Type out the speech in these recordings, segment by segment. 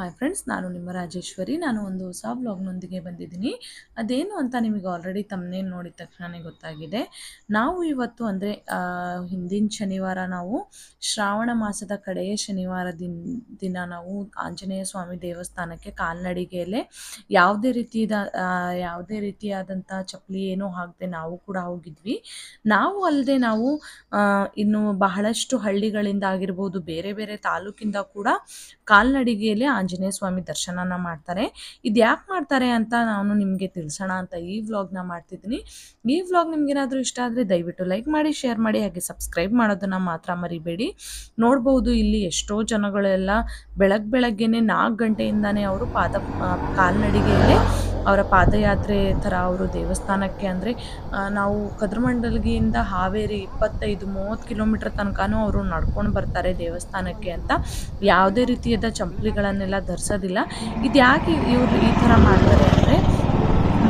Hi friends ನಾನು ನಿಮ್ಮ ರಾಜೇಶ್ವರಿ. ನಾನು ಒಂದು ಹೊಸ ವ್ಲಾಗ್ನೊಂದಿಗೆ ಬಂದಿದ್ದೀನಿ. ಅದೇನು ಅಂತ ನಿಮಗೆ ಆಲ್ರೆಡಿ ತಮ್ಮನೇನು ನೋಡಿದ ತಕ್ಷಣ ಗೊತ್ತಾಗಿದೆ. ನಾವು ಇವತ್ತು ಅಂದರೆ ಹಿಂದಿನ ಶನಿವಾರ ನಾವು ಶ್ರಾವಣ ಮಾಸದ ಕಡೆಯ ಶನಿವಾರ ದಿನ ದಿನ ನಾವು ಆಂಜನೇಯ ಸ್ವಾಮಿ ದೇವಸ್ಥಾನಕ್ಕೆ ಕಾಲ್ನಡಿಗೆಯಲ್ಲೇ ಯಾವುದೇ ರೀತಿಯದ ಯಾವುದೇ ರೀತಿಯಾದಂಥ ಚಪ್ಪಲಿ ಏನೂ ಹಾಕದೆ ನಾವು ಕೂಡ ಹೋಗಿದ್ವಿ. ನಾವು ಅಲ್ಲದೆ ನಾವು ಇನ್ನು ಬಹಳಷ್ಟು ಹಳ್ಳಿಗಳಿಂದ ಆಗಿರ್ಬೋದು ಬೇರೆ ಬೇರೆ ತಾಲೂಕಿಂದ ಕೂಡ ಕಾಲ್ನಡಿಗೆಯಲ್ಲಿ ಆಂಜನೇಯ ಸ್ವಾಮಿ ದರ್ಶನನ ಮಾಡ್ತಾರೆ. ಇದು ಮಾಡ್ತಾರೆ ಅಂತ ನಾನು ನಿಮಗೆ ತಿಳಿಸೋಣ ಅಂತ ಈ ವ್ಲಾಗ್ನ ಮಾಡ್ತಿದ್ದೀನಿ. ಈ ವ್ಲಾಗ್ ನಿಮ್ಗೇನಾದರೂ ಇಷ್ಟ ಆದರೆ ದಯವಿಟ್ಟು ಲೈಕ್ ಮಾಡಿ ಶೇರ್ ಮಾಡಿ, ಹಾಗೆ ಸಬ್ಸ್ಕ್ರೈಬ್ ಮಾಡೋದನ್ನು ಮಾತ್ರ ಮರಿಬೇಡಿ. ನೋಡ್ಬೋದು ಇಲ್ಲಿ ಎಷ್ಟೋ ಜನಗಳೆಲ್ಲ ಬೆಳಗ್ಗೆ ಬೆಳಗ್ಗೆನೆ ನಾಲ್ಕು ಗಂಟೆಯಿಂದಾನೇ ಅವರು ಪಾದ ಕಾಲ್ನಡಿಗೆಯಲ್ಲೇ ಅವರ ಪಾದಯಾತ್ರೆ ಥರ ಅವರು ದೇವಸ್ಥಾನಕ್ಕೆ ಅಂದರೆ ನಾವು ಕದ್ರಮಂಡಲಗಿಯಿಂದ ಹಾವೇರಿ ಇಪ್ಪತ್ತೈದು ಮೂವತ್ತು ಕಿಲೋಮೀಟ್ರ್ ತನಕನೂ ಅವರು ನಡ್ಕೊಂಡು ಬರ್ತಾರೆ ದೇವಸ್ಥಾನಕ್ಕೆ ಅಂತ. ಯಾವುದೇ ರೀತಿಯಾದ ಚಂಪಲಿಗಳನ್ನೆಲ್ಲ ಧರಿಸೋದಿಲ್ಲ. ಇದು ಯಾಕೆ ಇವರು ಈ ಥರ ಮಾಡ್ತಾರೆ ಅಂದರೆ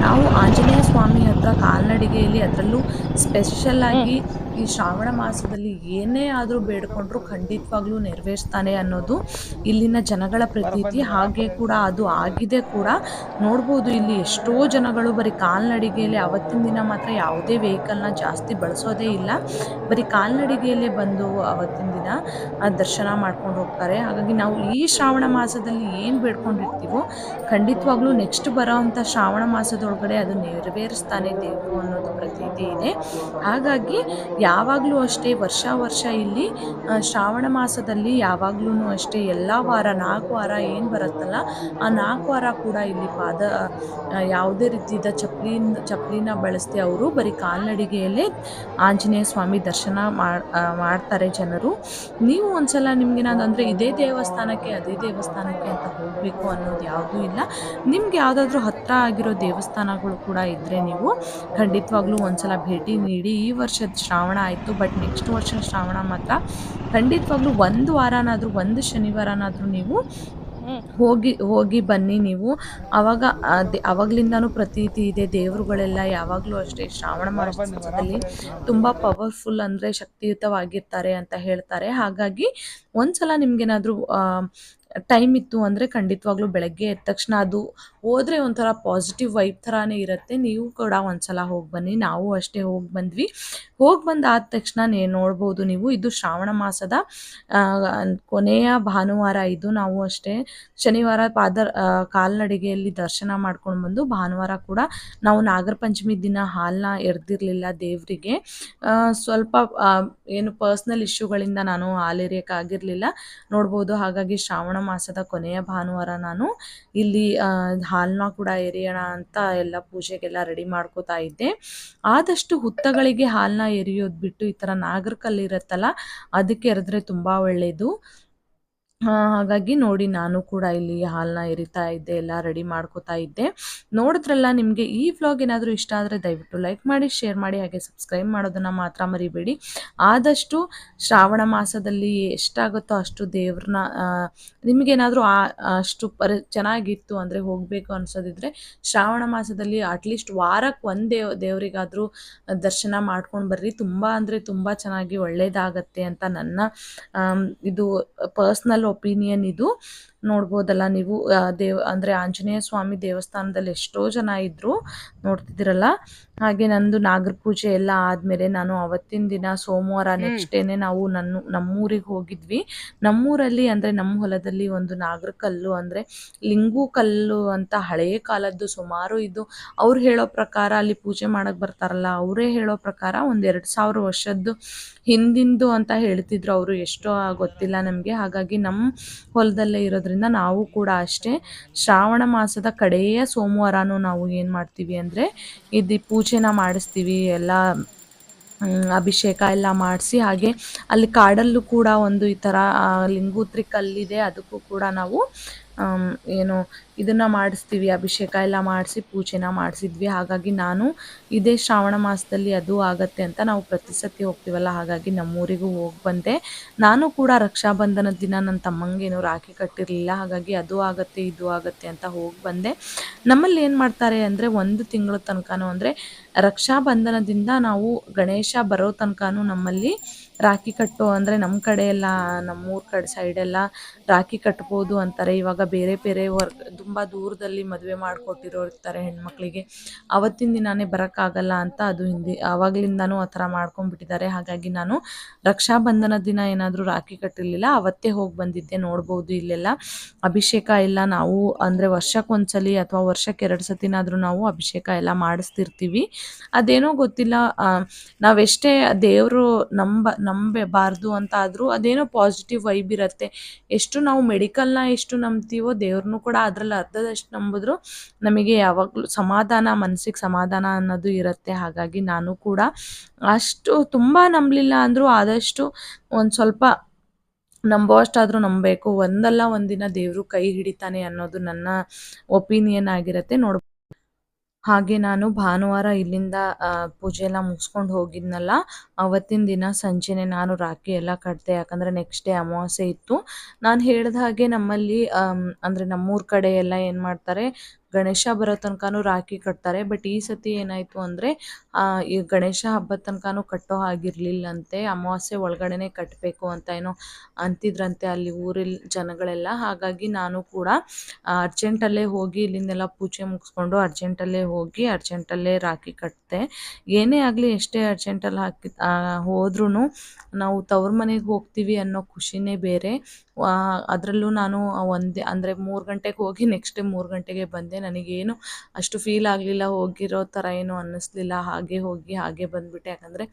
ನಾವು ಆಂಜನೇಯ ಸ್ವಾಮಿ ಹತ್ರ ಕಾಲ್ನಡಿಗೆಯಲ್ಲಿ ಅದರಲ್ಲೂ ಸ್ಪೆಷಲ್ ಆಗಿ ಈ ಶ್ರಾವಣ ಮಾಸದಲ್ಲಿ ಏನೇ ಆದರೂ ಬೇಡ್ಕೊಂಡ್ರು ಖಂಡಿತವಾಗ್ಲೂ ನೆರವೇರಿಸ್ತಾನೆ ಅನ್ನೋದು ಇಲ್ಲಿನ ಜನಗಳ ಪ್ರತೀತಿ. ಹಾಗೆ ಕೂಡ ಅದು ಆಗಿದೆ ಕೂಡ. ನೋಡ್ಬೋದು ಇಲ್ಲಿ ಎಷ್ಟೋ ಜನಗಳು ಬರೀ ಕಾಲ್ನಡಿಗೆಯಲ್ಲಿ ಅವತ್ತಿನ ದಿನ ಮಾತ್ರ ಯಾವುದೇ ವೆಹಿಕಲ್ನ ಜಾಸ್ತಿ ಬಳಸೋದೇ ಇಲ್ಲ. ಬರೀ ಕಾಲ್ನಡಿಗೆಯಲ್ಲೇ ಬಂದು ಅವತ್ತಿನ ದಿನ ದರ್ಶನ ಮಾಡ್ಕೊಂಡು ಹೋಗ್ತಾರೆ. ಹಾಗಾಗಿ ನಾವು ಈ ಶ್ರಾವಣ ಮಾಸದಲ್ಲಿ ಏನು ಬೇಡ್ಕೊಂಡಿರ್ತೀವೋ ಖಂಡಿತವಾಗ್ಲೂ ನೆಕ್ಸ್ಟ್ ಬರೋವಂಥ ಶ್ರಾವಣ ಮಾಸದೊಳಗಡೆ ಅದು ನೆರವೇರಿಸ್ತಾನೆ ದೇವರು ಅನ್ನೋದು ಪ್ರತೀತಿ ಇದೆ. ಹಾಗಾಗಿ ಯಾವಾಗಲೂ ಅಷ್ಟೇ ವರ್ಷ ವರ್ಷ ಇಲ್ಲಿ ಶ್ರಾವಣ ಮಾಸದಲ್ಲಿ ಯಾವಾಗ್ಲೂ ಅಷ್ಟೇ ಎಲ್ಲ ವಾರ, ನಾಲ್ಕು ವಾರ ಏನು ಬರುತ್ತಲ್ಲ, ಆ ನಾಲ್ಕು ವಾರ ಕೂಡ ಇಲ್ಲಿ ಪಾದ ಯಾವುದೇ ರೀತಿಯ ಚಪ್ಪಲಿನ ಚಪ್ಪಲಿನ ಬಳಸದೆ ಅವರು ಬರೀ ಕಾಲ್ನಡಿಗೆಯಲ್ಲೇ ಆಂಜನೇಯ ಸ್ವಾಮಿ ದರ್ಶನ ಮಾಡ್- ಮಾಡ್ತಾರೆ ಜನರು. ನೀವು ಒಂದ್ಸಲ ನಿಮ್ಗೇನಾದ್ರು ಅಂದರೆ ಇದೇ ದೇವಸ್ಥಾನಕ್ಕೆ ಅದೇ ದೇವಸ್ಥಾನಕ್ಕೆ ಅಂತ ಹೋಗಬೇಕು ಅನ್ನೋದು ಯಾವುದೂ ಇಲ್ಲ. ನಿಮ್ಗೆ ಯಾವುದಾದ್ರೂ ಹತ್ತಿರ ಆಗಿರೋ ದೇವಸ್ಥಾನಗಳು ಕೂಡ ಇದ್ದರೆ ನೀವು ಖಂಡಿತವಾಗ್ಲೂ ಒಂದ್ಸಲ ಭೇಟಿ ನೀಡಿ. ಈ ವರ್ಷದ ಶ್ರಾವಣ ಆಯಿತು, ಬಟ್ ನೆಕ್ಸ್ಟ್ ವರ್ಷ ಶ್ರಾವಣ ಮಾತ್ರ. ಖಂಡಿತವಾಗ್ಲೂ ಒಂದು ವಾರನಾದರೂ, ಒಂದು ಶನಿವಾರನಾದರೂ ನೀವು ಹೋಗಿ ಹೋಗಿ ಬನ್ನಿ ನೀವು. ಅವಾಗ ಅವಾಗ್ಲಿಂದಾನು ಪ್ರತೀತಿ ಇದೆ, ದೇವರುಗಳೆಲ್ಲ ಯಾವಾಗಲೂ ಅಷ್ಟೇ ಶ್ರಾವಣ ಮಾಸದಲ್ಲಿ ತುಂಬ ಪವರ್ಫುಲ್ ಅಂದರೆ ಶಕ್ತಿಯುತವಾಗಿರ್ತಾರೆ ಅಂತ ಹೇಳ್ತಾರೆ. ಹಾಗಾಗಿ ಒಂದ್ಸಲ ನಿಮ್ಗೇನಾದರೂ ಟೈಮ್ ಇತ್ತು ಅಂದರೆ ಖಂಡಿತವಾಗ್ಲೂ ಬೆಳಗ್ಗೆ ಎದ್ದ ತಕ್ಷಣ ಅದು ಹೋದರೆ ಒಂಥರ ಪಾಸಿಟಿವ್ ವೈಬ್ ಥರನೇ ಇರುತ್ತೆ. ನೀವು ಕೂಡ ಒಂದ್ಸಲ ಹೋಗಿ ಬನ್ನಿ. ನಾವು ಅಷ್ಟೇ ಹೋಗಿ ಬಂದ್ವಿ. ಹೋಗಿ ಬಂದಾದ ತಕ್ಷಣ ನೀ ನೋಡ್ಬೋದು ನೀವು. ಇದು ಶ್ರಾವಣ ಮಾಸದ ಕೊನೆಯ ಭಾನುವಾರ ಇದು. ನಾವು ಅಷ್ಟೇ ಶನಿವಾರ ಪಾದ ಕಾಲ್ನಡಿಗೆಯಲ್ಲಿ ದರ್ಶನ ಮಾಡ್ಕೊಂಡು ಬಂದು ಭಾನುವಾರ ಕೂಡ ನಾವು ನಾಗರ ಪಂಚಮಿ ದಿನ ಹಾಲನ್ನ ಎರ್ದಿರಲಿಲ್ಲ ದೇವರಿಗೆ. ಸ್ವಲ್ಪ ಏನು ಪರ್ಸ್ನಲ್ ಇಶ್ಯೂಗಳಿಂದ ನಾನು ಹಾಲು ಎರೆಯೋಕ್ಕಾಗಿರಲಿಲ್ಲ ನೋಡ್ಬೋದು ಹಾಗಾಗಿ ಶ್ರಾವಣ ಮಾಸದ ಕೊನೆಯ ಭಾನುವಾರ ನಾನು ಇಲ್ಲಿ ಆ, ಹಾಲನ್ನ ಕೂಡ ಎರಿಯೋಣ ಅಂತ ಎಲ್ಲ ಪೂಜೆಗೆಲ್ಲ ರೆಡಿ ಮಾಡ್ಕೋತಾ ಇದ್ದೆ. ಆದಷ್ಟು ಹುತ್ತಗಳಿಗೆ ಹಾಲನ್ನ ಎರಿಯೋದು ಬಿಟ್ಟು ಈ ಥರ ನಾಗರ ಕಲ್ಲು ಇರುತ್ತಲ್ಲ ಅದಕ್ಕೆ ಎರೆದ್ರೆ ತುಂಬ ಒಳ್ಳೆಯದು ಹಾಗಾಗಿ ನೋಡಿ ನಾನು ಕೂಡ ಇಲ್ಲಿ ಹಾಲನ್ನ ಎರಿತಾ ಇದ್ದೆ, ಎಲ್ಲ ರೆಡಿ ಮಾಡ್ಕೋತಾ ಇದ್ದೆ. ನೋಡಿದ್ರಲ್ಲ ನಿಮಗೆ ಈ ವ್ಲಾಗ್ ಏನಾದರೂ ಇಷ್ಟ ಆದರೆ ದಯವಿಟ್ಟು ಲೈಕ್ ಮಾಡಿ, ಶೇರ್ ಮಾಡಿ, ಹಾಗೆ ಸಬ್ಸ್ಕ್ರೈಬ್ ಮಾಡೋದನ್ನು ಮಾತ್ರ ಮರಿಬೇಡಿ. ಆದಷ್ಟು ಶ್ರಾವಣ ಮಾಸದಲ್ಲಿ ಎಷ್ಟಾಗುತ್ತೋ ಅಷ್ಟು ದೇವ್ರನ್ನ ನಿಮಗೇನಾದರೂ ಅಷ್ಟು ಪರಿ, ಚೆನ್ನಾಗಿತ್ತು ಅಂದರೆ ಹೋಗಬೇಕು ಅನ್ಸೋದಿದ್ರೆ ಶ್ರಾವಣ ಮಾಸದಲ್ಲಿ ಅಟ್ಲೀಸ್ಟ್ ವಾರಕ್ಕೆ ಒಂದು ದೇವ್, ದೇವರಿಗಾದರೂ ದರ್ಶನ ಮಾಡ್ಕೊಂಡು ಬರ್ರಿ. ತುಂಬ ಅಂದರೆ ತುಂಬ ಚೆನ್ನಾಗಿ ಒಳ್ಳೆಯದಾಗತ್ತೆ ಅಂತ ನನ್ನ ಇದು ಪರ್ಸ್ನಲ್ ಒಪಿನಿಯನ್ ಇದು. ನೋಡ್ಬೋದಲ್ಲ ನೀವು ದೇವ ಅಂದರೆ ಆಂಜನೇಯ ಸ್ವಾಮಿ ದೇವಸ್ಥಾನದಲ್ಲಿ ಎಷ್ಟೋ ಜನ ಇದ್ದರು ನೋಡ್ತಿದ್ದೀರಲ್ಲ. ಹಾಗೆ ನಂದು ನಾಗರ ಪೂಜೆ ಎಲ್ಲ ಆದಮೇಲೆ ನಾನು ಅವತ್ತಿನ ದಿನ ಸೋಮವಾರ ನೆಕ್ಸ್ಟ್ ಡೇನೆ ನಾವು ನನ್ನ ನಮ್ಮೂರಿಗೆ ಹೋಗಿದ್ವಿ. ನಮ್ಮೂರಲ್ಲಿ ಅಂದರೆ ನಮ್ಮ ಹೊಲದಲ್ಲಿ ಒಂದು ನಾಗರ ಕಲ್ಲು ಅಂದರೆ ಲಿಂಗು ಕಲ್ಲು ಅಂತ ಹಳೆಯ ಕಾಲದ್ದು ಸುಮಾರು ಇದು. ಅವ್ರು ಹೇಳೋ ಪ್ರಕಾರ ಅಲ್ಲಿ ಪೂಜೆ ಮಾಡೋಕ್ಕೆ ಬರ್ತಾರಲ್ಲ ಅವರೇ ಹೇಳೋ ಪ್ರಕಾರ ಒಂದು ಎರಡು ಸಾವಿರ ವರ್ಷದ್ದು ಹಿಂದಿಂದು ಅಂತ ಹೇಳ್ತಿದ್ರು ಅವರು. ಎಷ್ಟೋ ಗೊತ್ತಿಲ್ಲ ನಮಗೆ. ಹಾಗಾಗಿ ನಮ್ಮ ಹೊಲದಲ್ಲೇ ಇರೋದ್ರಿಂದ ನಾವು ಕೂಡ ಅಷ್ಟೇ ಶ್ರಾವಣ ಮಾಸದ ಕಡೆಯ ಸೋಮವಾರನೂ ನಾವು ಏನು ಮಾಡ್ತೀವಿ ಅಂದರೆ ಇದು ಪೂಜೆನ ಮಾಡಿಸ್ತೀವಿ, ಎಲ್ಲ ಅಭಿಷೇಕ ಎಲ್ಲ ಮಾಡಿಸಿ ಹಾಗೆ ಅಲ್ಲಿ ಕಾಡಲ್ಲೂ ಕೂಡ ಒಂದು ಈ ಥರ ಲಿಂಗೋತ್ರಿ ಕಲ್ಲಿದೆ, ಅದಕ್ಕೂ ಕೂಡ ನಾವು ಏನು, ಇದನ್ನು ಮಾಡಿಸ್ತೀವಿ, ಅಭಿಷೇಕ ಎಲ್ಲ ಮಾಡಿಸಿ, ಪೂಜೆನ ಮಾಡಿಸಿದ್ವಿ. ಹಾಗಾಗಿ ನಾನು ಇದೇ ಶ್ರಾವಣ ಮಾಸದಲ್ಲಿ ಅದು ಆಗತ್ತೆ ಅಂತ ನಾವು ಪ್ರತಿ ಸತಿ ಹೋಗ್ತೀವಲ್ಲ, ಹಾಗಾಗಿ ನಮ್ಮೂರಿಗೂ ಹೋಗಿ ಬಂದೆ. ನಾನು ಕೂಡ ರಕ್ಷಾಬಂಧನ ದಿನ ನನ್ನ ತಮ್ಮಂಗೇನು ರಾಖಿ ಕಟ್ಟಿರಲಿಲ್ಲ, ಹಾಗಾಗಿ ಅದು ಆಗತ್ತೆ, ಇದು ಆಗತ್ತೆ ಅಂತ ಹೋಗಿ ಬಂದೆ. ನಮ್ಮಲ್ಲಿ ಏನು ಮಾಡ್ತಾರೆ ಅಂದರೆ, ಒಂದು ತಿಂಗಳ ತನಕನೂ ಅಂದರೆ ರಕ್ಷಾಬಂಧನದಿಂದ ನಾವು ಗಣೇಶ ಬರೋ ತನಕನೂ ನಮ್ಮಲ್ಲಿ ರಾಖಿ ಕಟ್ಟು ಅಂದರೆ ನಮ್ಮ ಕಡೆ ಎಲ್ಲ ನಮ್ಮೂರ ಕಡೆ ಸೈಡೆಲ್ಲ ರಾಖಿ ಕಟ್ಬೋದು ಅಂತಾರೆ. ಇವಾಗ ಬೇರೆ ಬೇರೆ ವರ್ಕ್ ತುಂಬ ದೂರದಲ್ಲಿ ಮದುವೆ ಮಾಡಿಕೊಟ್ಟಿರೋ ಇರ್ತಾರೆ ಹೆಣ್ಮಕ್ಳಿಗೆ. ಅವತ್ತಿನ ದಿನಾನೇ ಬರೋಕ್ಕಾಗಲ್ಲ ಅಂತ ಅದು ಹಿಂದೆ ಆವಾಗಲಿಂದನೂ ಆ ಥರ ಮಾಡ್ಕೊಂಡ್ಬಿಟ್ಟಿದ್ದಾರೆ. ಹಾಗಾಗಿ ನಾನು ರಕ್ಷಾಬಂಧನ ದಿನ ಏನಾದರೂ ರಾಖಿ ಕಟ್ಟಿರಲಿಲ್ಲ, ಅವತ್ತೇ ಹೋಗಿ ಬಂದಿದ್ದೆ ನೋಡ್ಬೋದು ಇಲ್ಲೆಲ್ಲ. ಅಭಿಷೇಕ ಎಲ್ಲ ನಾವು ಅಂದರೆ ವರ್ಷಕ್ಕೊಂದ್ಸಲಿ ಅಥವಾ ವರ್ಷಕ್ಕೆ ಎರಡು ಸತಿನಾದರೂ ನಾವು ಅಭಿಷೇಕ ಎಲ್ಲ ಮಾಡಿಸ್ತಿರ್ತೀವಿ. ಅದೇನೋ ಗೊತ್ತಿಲ್ಲ ನಾವೆಷ್ಟೇ ದೇವರು ನಂಬ ನಂಬಬಾರ್ದು ಅಂತ ಆದರೂ ಅದೇನೋ ಪಾಸಿಟಿವ್ ವೈಬ್ ಇರುತ್ತೆ. ಎಷ್ಟು ನಾವು ಮೆಡಿಕಲ್ನ ಎಷ್ಟು ನಂಬ್ತೀವೋ ದೇವ್ರನ್ನೂ ಕೂಡ ಅದರಲ್ಲಿ ಅರ್ಧದಷ್ಟು ನಂಬಿದ್ರು ನಮಗೆ ಯಾವಾಗಲೂ ಸಮಾಧಾನ ಮನಸ್ಸಿಗೆ ಸಮಾಧಾನ ಅನ್ನೋದು ಇರುತ್ತೆ. ಹಾಗಾಗಿ ನಾನು ಕೂಡ ಅಷ್ಟು ತುಂಬ ನಂಬಲಿಲ್ಲ ಅಂದರೂ ಆದಷ್ಟು ಒಂದು ಸ್ವಲ್ಪ ನಂಬೋವಷ್ಟಾದರೂ ನಂಬಬೇಕು. ಒಂದಲ್ಲ ಒಂದಿನ ದೇವರು ಕೈ ಹಿಡಿತಾನೆ ಅನ್ನೋದು ನನ್ನ ಒಪಿನಿಯನ್ ಆಗಿರುತ್ತೆ. ನೋಡ್ ಹಾಗೆ ನಾನು ಭಾನುವಾರ ಇಲ್ಲಿಂದ ಪೂಜೆ ಎಲ್ಲ ಮುಗಿಸ್ಕೊಂಡು ಹೋಗಿದ್ನಲ್ಲ, ಅವತ್ತಿನ ದಿನ ಸಂಜೆನೆ ನಾನು ರಾಖಿ ಎಲ್ಲ ಕಟ್ಟಿದೆ ಯಾಕಂದರೆ ನೆಕ್ಸ್ಟ್ ಡೇ ಅಮಾವಾಸ್ಯೆ ಇತ್ತು. ನಾನು ಹೇಳಿದ ಹಾಗೆ ನಮ್ಮಲ್ಲಿ ಅಂದರೆ ನಮ್ಮೂರ ಕಡೆ ಎಲ್ಲ ಏನು ಮಾಡ್ತಾರೆ ಗಣೇಶ ಬರೋ ತನಕನೂ ರಾಖಿ ಕಟ್ತಾರೆ. ಬಟ್ ಈ ಸತಿ ಏನಾಯಿತು ಅಂದರೆ ಈ ಗಣೇಶ ಹಬ್ಬದ ತನಕನೂ ಕಟ್ಟೋ ಆಗಿರ್ಲಿಲ್ಲಂತೆ ಅಮಾವಾಸ್ಯೆ ಒಳಗಡೆನೆ ಕಟ್ಟಬೇಕು ಅಂತ ಏನೋ ಅಂತಿದ್ರಂತೆ ಅಲ್ಲಿ ಊರಿಲ್ ಜನಗಳೆಲ್ಲ. ಹಾಗಾಗಿ ನಾನು ಕೂಡ ಅರ್ಜೆಂಟಲ್ಲೇ ಹೋಗಿ ಇಲ್ಲಿಂದೆಲ್ಲ ಪೂಜೆ ಮುಗಿಸ್ಕೊಂಡು ಅರ್ಜೆಂಟಲ್ಲೇ ಹೋಗಿ ಅರ್ಜೆಂಟಲ್ಲೇ ರಾಖಿ ಕಟ್ಟಿದೆ ಏನೇ ಆಗಲಿ ಎಷ್ಟೇ ಅರ್ಜೆಂಟಲ್ಲಿ ಹಾಕಿ ಹೋದ್ರೂ ನಾವು ತವ್ರ ಮನೆಗೆ ಹೋಗ್ತೀವಿ ಅನ್ನೋ ಖುಷಿನೇ ಬೇರೆ. ಅದರಲ್ಲೂ ನಾನು ಒಂದೇ, ಅಂದರೆ ಮೂರು ಗಂಟೆಗೆ ಹೋಗಿ ನೆಕ್ಸ್ಟ್ ಡೇ ಮೂರು ಗಂಟೆಗೆ ಬಂದೆ. ನನಗೇನು ಅಷ್ಟು ಫೀಲ್ ಆಗಲಿಲ್ಲ, ಹೋಗಿರೋ ಥರ ಏನು ಅನ್ನಿಸ್ಲಿಲ್ಲ, ಹಾಗೆ ಹೋಗಿ, ಹಾಗೆ ಬಂದುಬಿಟ್ಟೆ. ಯಾಕಂದರೆ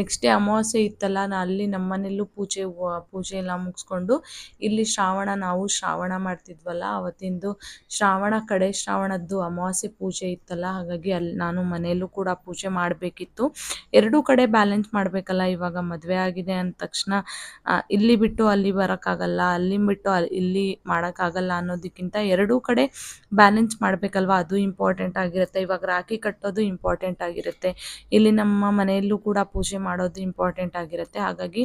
ನೆಕ್ಸ್ಟ್ ಡೇ ಅಮಾವಾಸ್ಯೆ ಇತ್ತಲ್ಲ, ನಾ ಅಲ್ಲಿ ನಮ್ಮ ಮನೆಯಲ್ಲೂ ಪೂಜೆ ಪೂಜೆ ಎಲ್ಲ ಮುಗಿಸ್ಕೊಂಡು ಇಲ್ಲಿ ಶ್ರಾವಣ, ನಾವು ಶ್ರಾವಣ ಮಾಡ್ತಿದ್ವಲ್ಲ, ಅವತ್ತಿಂದು ಶ್ರಾವಣ ಕಡೆ, ಶ್ರಾವಣದ್ದು ಅಮಾವಾಸ್ಯೆ ಪೂಜೆ ಇತ್ತಲ್ಲ, ಹಾಗಾಗಿ ಅಲ್ಲಿ ನಾನು ಮನೆಯಲ್ಲೂ ಕೂಡ ಪೂಜೆ ಮಾಡಬೇಕಿತ್ತು. ಎರಡೂ ಕಡೆ ಬ್ಯಾಲೆನ್ಸ್ ಮಾಡಬೇಕಲ್ಲ, ಇವಾಗ ಮದುವೆ ಆಗಿದೆ ಅಂದ ತಕ್ಷಣ ಇಲ್ಲಿ ಬಿಟ್ಟು ಅಲ್ಲಿ ಬರೋಕ್ಕಾಗಲ್ಲ, ಅಲ್ಲಿ ಬಿಟ್ಟು ಇಲ್ಲಿ ಮಾಡೋಕ್ಕಾಗಲ್ಲ ಅನ್ನೋದಕ್ಕಿಂತ ಎರಡೂ ಕಡೆ ಬ್ಯಾಲೆನ್ಸ್ ಮಾಡಬೇಕಲ್ವ? ಅದು ಇಂಪಾರ್ಟೆಂಟ್ ಆಗಿರುತ್ತೆ. ಇವಾಗ ರಾಖಿ ಕಟ್ಟೋದು ಇಂಪಾರ್ಟೆಂಟ್ ಆಗಿರುತ್ತೆ. ಇಲ್ಲಿ ನಮ್ಮ ಮನೆಯಲ್ಲೂ ಕೂಡ ಪೂಜೆ ಮಾಡೋದು ಇಂಪಾರ್ಟೆಂಟ್ ಆಗಿರುತ್ತೆ. ಹಾಗಾಗಿ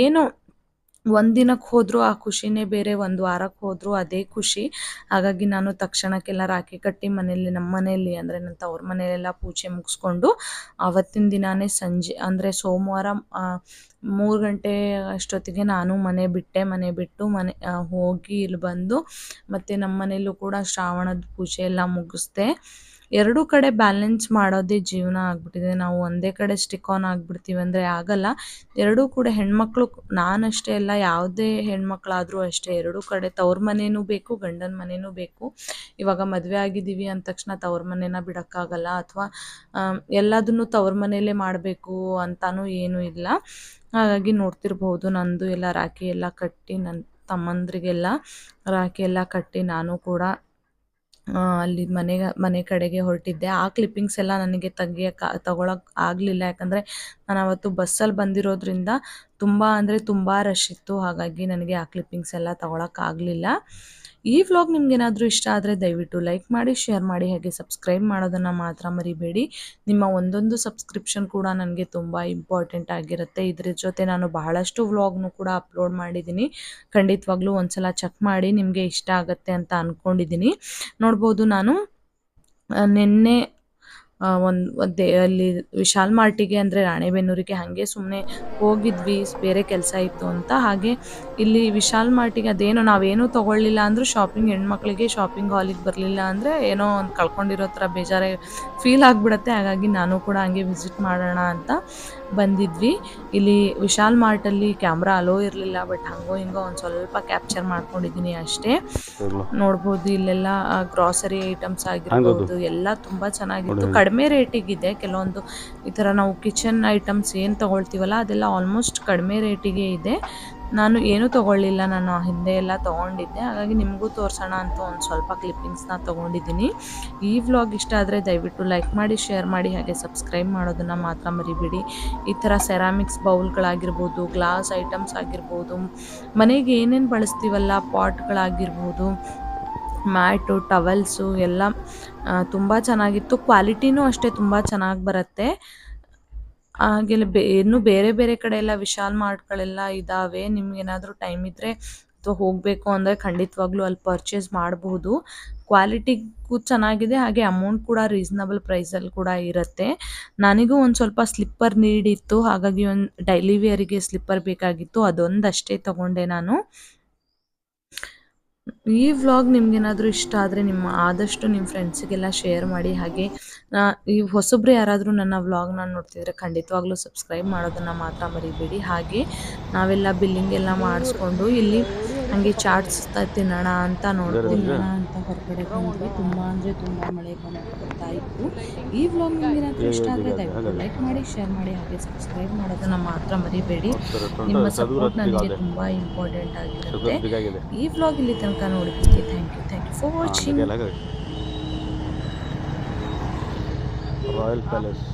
ಏನು ಒಂದು ದಿನಕ್ಕೆ ಹೋದರೂ ಆ ಖುಷಿನೇ ಬೇರೆ, ಒಂದು ವಾರಕ್ಕೆ ಹೋದರೂ ಅದೇ ಖುಷಿ. ಹಾಗಾಗಿ ನಾನು ತಕ್ಷಣಕ್ಕೆಲ್ಲ ರಾಖಿ ಕಟ್ಟಿ ಮನೆಯಲ್ಲಿ ನಮ್ಮ ಮನೆಯಲ್ಲಿ ಅಂದರೆ ನನ್ನ ತವ್ರ ಮನೆಯಲ್ಲೆಲ್ಲ ಪೂಜೆ ಮುಗಿಸ್ಕೊಂಡು ಆವತ್ತಿನ ದಿನಾನೇ ಸಂಜೆ ಅಂದರೆ ಸೋಮವಾರ ಮೂರು ಗಂಟೆ ಅಷ್ಟೊತ್ತಿಗೆ ನಾನು ಮನೆ ಬಿಟ್ಟೆ, ಮನೆ ಬಿಟ್ಟು ಮನೆ ಹೋಗಿ ಇಲ್ಲಿ ಬಂದು ಮತ್ತು ನಮ್ಮ ಮನೆಯಲ್ಲೂ ಕೂಡ ಶ್ರಾವಣದ ಪೂಜೆ ಎಲ್ಲ ಮುಗಿಸ್ದೆ. ಎರಡೂ ಕಡೆ ಬ್ಯಾಲೆನ್ಸ್ ಮಾಡೋದೇ ಜೀವನ ಆಗ್ಬಿಟ್ಟಿದೆ. ನಾವು ಒಂದೇ ಕಡೆ ಸ್ಟಿಕ್ ಆನ್ ಆಗಿಬಿಡ್ತೀವಿ ಅಂದರೆ ಆಗಲ್ಲ. ಎರಡೂ ಕೂಡ ಹೆಣ್ಮಕ್ಳು, ನಾನಷ್ಟೇ ಅಲ್ಲ, ಯಾವುದೇ ಹೆಣ್ಮಕ್ಳಾದರೂ ಅಷ್ಟೇ ಎರಡೂ ಕಡೆ ತವ್ರ ಮನೆಯೂ ಬೇಕು, ಗಂಡನ ಮನೆಯೂ ಬೇಕು. ಇವಾಗ ಮದುವೆ ಆಗಿದ್ದೀವಿ ಅಂದ ತಕ್ಷಣ ತವ್ರ ಮನೇನ ಬಿಡೋಕ್ಕಾಗಲ್ಲ ಅಥವಾ ಎಲ್ಲದನ್ನು ತವ್ರ ಮನೆಯಲ್ಲೇ ಮಾಡಬೇಕು ಅಂತಾನೂ ಏನೂ ಇಲ್ಲ. ಹಾಗಾಗಿ ನೋಡ್ತಿರ್ಬೋದು ನಂದು ಎಲ್ಲ ರಾಖಿ ಎಲ್ಲ ಕಟ್ಟಿ ನನ್ನ ತಮ್ಮಂದ್ರಿಗೆಲ್ಲ ರಾಖಿ ಎಲ್ಲ ಕಟ್ಟಿ ನಾನು ಕೂಡ ಅಲ್ಲಿ ಮನೆಗೆ ಮನೆ ಕಡೆಗೆ ಹೊರಟಿದ್ದೆ. ಆ ಕ್ಲಿಪ್ಪಿಂಗ್ಸ್ ಎಲ್ಲ ನನಗೆ ತೆಗಿಯಕ್ಕೆ ತಗೊಳಕ್ಕೆ ಆಗಲಿಲ್ಲ. ಯಾಕಂದರೆ ನಾನು ಅವತ್ತು ಬಸ್ಸಲ್ಲಿ ಬಂದಿರೋದ್ರಿಂದ ತುಂಬ ಅಂದರೆ ತುಂಬ ರಶ್ ಇತ್ತು. ಹಾಗಾಗಿ ನನಗೆ ಆ ಕ್ಲಿಪ್ಪಿಂಗ್ಸ್ ಎಲ್ಲ ತೊಗೊಳಕ್ಕಾಗಲಿಲ್ಲ ಈ ವ್ಲಾಗ್ ನಿಮ್ಗೇನಾದರೂ ಇಷ್ಟ ಆದರೆ ದಯವಿಟ್ಟು ಲೈಕ್ ಮಾಡಿ ಶೇರ್ ಮಾಡಿ, ಹಾಗೆ ಸಬ್ಸ್ಕ್ರೈಬ್ ಮಾಡೋದನ್ನು ಮಾತ್ರ ಮರಿಬೇಡಿ. ನಿಮ್ಮ ಒಂದೊಂದು ಸಬ್ಸ್ಕ್ರಿಪ್ಷನ್ ಕೂಡ ನನಗೆ ತುಂಬ ಇಂಪಾರ್ಟೆಂಟ್ ಆಗಿರುತ್ತೆ. ಇದ್ರ ಜೊತೆ ನಾನು ಬಹಳಷ್ಟು ವ್ಲಾಗ್ನು ಕೂಡ ಅಪ್ಲೋಡ್ ಮಾಡಿದ್ದೀನಿ. ಖಂಡಿತವಾಗ್ಲೂ ಒಂದ್ಸಲ ಚೆಕ್ ಮಾಡಿ ನಿಮಗೆ ಇಷ್ಟ ಆಗುತ್ತೆ ಅಂತ ಅಂದ್ಕೊಂಡಿದ್ದೀನಿ ನೋಡ್ಬೋದು ನಾನು ನಿನ್ನೆ ಒಂದು ಅಲ್ಲಿ ವಿಶಾಲ್ ಮಾರ್ಟಿಗೆ ಅಂದರೆ ರಾಣೆಬೆನ್ನೂರಿಗೆ ಹಾಗೆ ಸುಮ್ಮನೆ ಹೋಗಿದ್ವಿ, ಬೇರೆ ಕೆಲಸ ಇತ್ತು ಅಂತ. ಹಾಗೆ ಇಲ್ಲಿ ವಿಶಾಲ್ ಮಾರ್ಟಿಗೆ ಅದೇನೋ ನಾವೇನು ತಗೊಳ್ಲಿಲ್ಲ ಅಂದರೂ ಶಾಪಿಂಗ್ ಹೆಣ್ಮಕ್ಳಿಗೆ ಶಾಪಿಂಗ್ ಹಾಲಿಗೆ ಬರಲಿಲ್ಲ ಅಂದರೆ ಏನೋ ಒಂದು ಕಳ್ಕೊಂಡಿರೋ ಥರ ಬೇಜಾರೇ ಫೀಲ್ ಆಗಿಬಿಡತ್ತೆ. ಹಾಗಾಗಿ ನಾನು ಕೂಡ ಹಂಗೆ ವಿಸಿಟ್ ಮಾಡೋಣ ಅಂತ. ಬಂದಿದ್ವಿ. ಇಲ್ಲಿ ವಿಶಾಲ್ ಮಾರ್ಟಲ್ಲಿ ಕ್ಯಾಮ್ರಾ ಅಲೋ ಇರಲಿಲ್ಲ ಬಟ್ ಹಂಗೋ ಹಿಂಗೋ ಒಂದು ಸ್ವಲ್ಪ ಕ್ಯಾಪ್ಚರ್ ಮಾಡ್ಕೊಂಡಿದ್ದೀನಿ ಅಷ್ಟೇ. ನೋಡ್ಬೋದು ಇಲ್ಲೆಲ್ಲ ಗ್ರಾಸರಿ ಐಟಮ್ಸ್ ಆಗಿರ್ಬೋದು ಎಲ್ಲ ತುಂಬ ಚೆನ್ನಾಗಿತ್ತು. ಕಡಿಮೆ ರೇಟಿಗಿದೆ ಕೆಲವೊಂದು ಈ ಥರ ನಾವು ಕಿಚನ್ ಐಟಮ್ಸ್ ಏನು ತಗೊಳ್ತೀವಲ್ಲ ಅದೆಲ್ಲ ಆಲ್ಮೋಸ್ಟ್ ಕಡಿಮೆ ರೇಟಿಗೆ ಇದೆ. ನಾನು ಏನೂ ತೊಗೊಳ್ಳಿಲ್ಲ. ನಾನು ಹಿಂದೆ ಎಲ್ಲ ತೊಗೊಂಡಿದ್ದೆ. ಹಾಗಾಗಿ ನಿಮಗೂ ತೋರಿಸೋಣ ಅಂತ ಒಂದು ಸ್ವಲ್ಪ ಕ್ಲಿಪ್ಪಿಂಗ್ಸ್ನ ತೊಗೊಂಡಿದ್ದೀನಿ. ಈ ವ್ಲಾಗ್ ಇಷ್ಟ ಆದರೆ ದಯವಿಟ್ಟು ಲೈಕ್ ಮಾಡಿ ಶೇರ್ ಮಾಡಿ, ಹಾಗೆ ಸಬ್ಸ್ಕ್ರೈಬ್ ಮಾಡೋದನ್ನು ಮಾತ್ರ ಮರಿಬೇಡಿ. ಈ ಥರ ಸೆರಾಮಿಕ್ಸ್ ಬೌಲ್ಗಳಾಗಿರ್ಬೋದು ಗ್ಲಾಸ್ ಐಟಮ್ಸ್ ಆಗಿರ್ಬೋದು, ಮನೆಗೆ ಏನೇನು ಬಳಸ್ತೀವಲ್ಲ ಪಾಟ್ಗಳಾಗಿರ್ಬೋದು ಮ್ಯಾಟು ಟವಲ್ಸು ಎಲ್ಲ ತುಂಬ ಚೆನ್ನಾಗಿತ್ತು. ಕ್ವಾಲಿಟಿನೂ ಅಷ್ಟೇ ತುಂಬ ಚೆನ್ನಾಗಿ ಬರುತ್ತೆ. ಹಾಗೆಲ್ಲ ಬೇ, ಇನ್ನೂ ಬೇರೆ ಬೇರೆ ಕಡೆ ಎಲ್ಲ ವಿಶಾಲ್ ಮಾರ್ಟ್ಗಳೆಲ್ಲ ಇದ್ದಾವೆ ನಿಮ್ಗೇನಾದರೂ ಟೈಮ್ ಇದ್ದರೆ ಅಥವಾ ಹೋಗಬೇಕು ಅಂದರೆ ಖಂಡಿತವಾಗ್ಲೂ ಅಲ್ಲಿ ಪರ್ಚೇಸ್ ಮಾಡಬಹುದು ಕ್ವಾಲಿಟಿಗೂ ಚೆನ್ನಾಗಿದೆ, ಹಾಗೆ ಅಮೌಂಟ್ ಕೂಡ ರೀಸನಬಲ್ ಪ್ರೈಸಲ್ಲಿ ಕೂಡ ಇರುತ್ತೆ. ನನಗೂ ಒಂದು ಸ್ವಲ್ಪ ಸ್ಲಿಪ್ಪರ್ ನೀಡಿತ್ತು ಹಾಗಾಗಿ ಒಂದು ಡೈಲಿ ವೇರಿಗೆ ಸ್ಲಿಪ್ಪರ್ ಬೇಕಾಗಿತ್ತು ಅದೊಂದಷ್ಟೇ ತಗೊಂಡೆ ನಾನು. ಈ ವ್ಲಾಗ್ ನಿಮ್ಗೇನಾದರೂ ಇಷ್ಟ ಆದರೆ ನಿಮ್ಮ, ಆದಷ್ಟು ನಿಮ್ಮ ಫ್ರೆಂಡ್ಸಿಗೆಲ್ಲ ಶೇರ್ ಮಾಡಿ. ಹಾಗೆ ಈ ಹೊಸಬ್ರು ಯಾರಾದರೂ ನನ್ನ ವ್ಲಾಗ್ನ ನೋಡ್ತಿದ್ರೆ ಖಂಡಿತವಾಗ್ಲೂ ಸಬ್ಸ್ಕ್ರೈಬ್ ಮಾಡೋದನ್ನು ಮಾತ್ರ ಮರಿಬೇಡಿ. ಹಾಗೆ, ನಾವೆಲ್ಲ ಬಿಲ್ಲಿಂಗ್ ಎಲ್ಲ ಮಾಡಿಸ್ಕೊಂಡು ಇಲ್ಲಿ ಹಂಗೆ ಚಾಟ್ಸ್ ತಿನ್ನೋಣ ಅಂತ ನೋಡ್ತಿನ್ನೋಣ ಅಂತ ಹೊರಗಡೆ ಬಂದ್ವಿ. ತುಂಬ ಅಂದರೆ ತುಂಬ ಮಳೆ ಬಂದು ಬರ್ತಾ ಇತ್ತು. ಈ ವ್ಲಾಗ್ ನಿಮ್ಗೇನಾದರೂ ಇಷ್ಟ ಆದರೆ ದಯವಿಟ್ಟು ಲೈಕ್ ಮಾಡಿ ಶೇರ್ ಮಾಡಿ ಹಾಗೆ ಸಬ್ಸ್ಕ್ರೈಬ್ ಮಾಡೋದನ್ನ ಮಾತ್ರ ಮರಿಬೇಡಿ. ನಿಮ್ಮ ಸಪೋರ್ಟ್ ನನಗೆ ತುಂಬ ಇಂಪಾರ್ಟೆಂಟ್ ಆಗಿರುತ್ತೆ. ಈ ವ್ಲಾಗ್ ಇಲ್ಲಿ ತನಕ ನೋಡಿದ್ದಕ್ಕೆ thank you thank you for watching Royal Palace